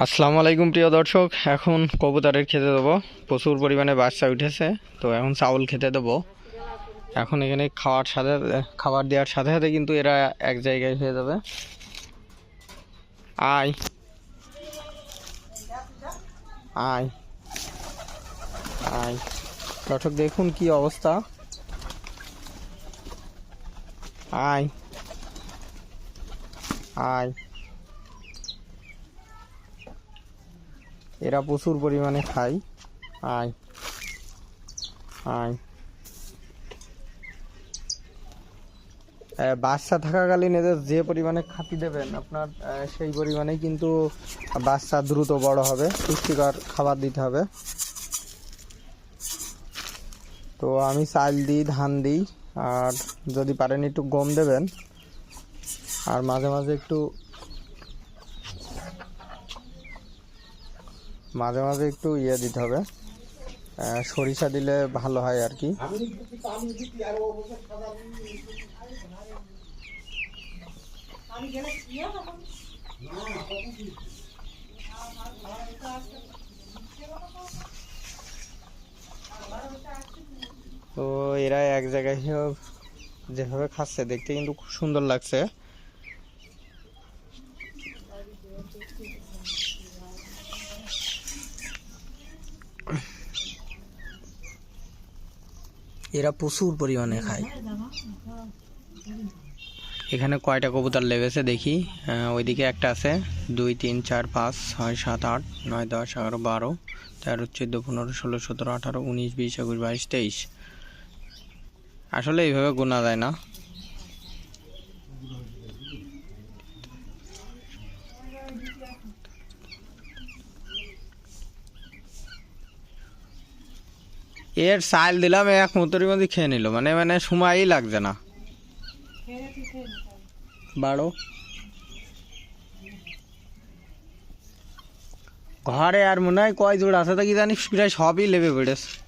আসসালামু আলাইকুম প্রিয় দর্শক, এখন কবুতরের খেতে দেবো। প্রচুর পরিমাণে বাচ্চা উঠেছে, তো এখন চাউল খেতে দেবো। এখন এখানে খাওয়ার সাথে, খাবার দেওয়ার সাথে সাথে কিন্তু এরা এক জায়গায় হয়ে যাবে। আয়। আয়। আয়। দর্শক, দেখুন কি অবস্থা। আয়। আয়। এরা প্রচুর পরিমাণে খায়। আয়। আয়। বাচ্চা থাকাকালীন এদের যে পরিমাণে খাতি দেবেন, আপনার সেই পরিমাণেই কিন্তু বাচ্চা দ্রুত বড় হবে, পুষ্টিকর খাবার দিতে হবে। তো আমি চাল দিই, ধান দিই, আর যদি পারেন একটু গম দেবেন। আর মাঝে মাঝে একটু মাঝে মাঝে একটু ইয়ে দিতে হবে। সরিষা দিলে ভালো হয় আর কি। তো এরা এক জায়গায় যেভাবে খাচ্ছে, দেখতে কিন্তু খুব সুন্দর লাগছে। এরা প্রচুর পরিমাণে খায়। এখানে কয়টা কবুতর লেগেছে দেখি। ওইদিকে একটা আছে। দুই, তিন, চার, পাঁচ, ছয়, সাত, আট, নয়, দশ, এগারো, বারো, তেরো, চোদ্দ, পনেরো, ষোলো, সতেরো, আঠারো, উনিশ, বিশ, একুশ, বাইশ, তেইশ। আসলে এইভাবে গোনা যায় না। এর সাইল দিলাম এক মতরি মধ্যে খেয়ে নিল। মানে মানে সময়ই লাগছে না। বারো। ঘরে আর মনে হয় কয় জোড় আছে তা কি জানি, প্রায় সবই লেবে বেড়েছে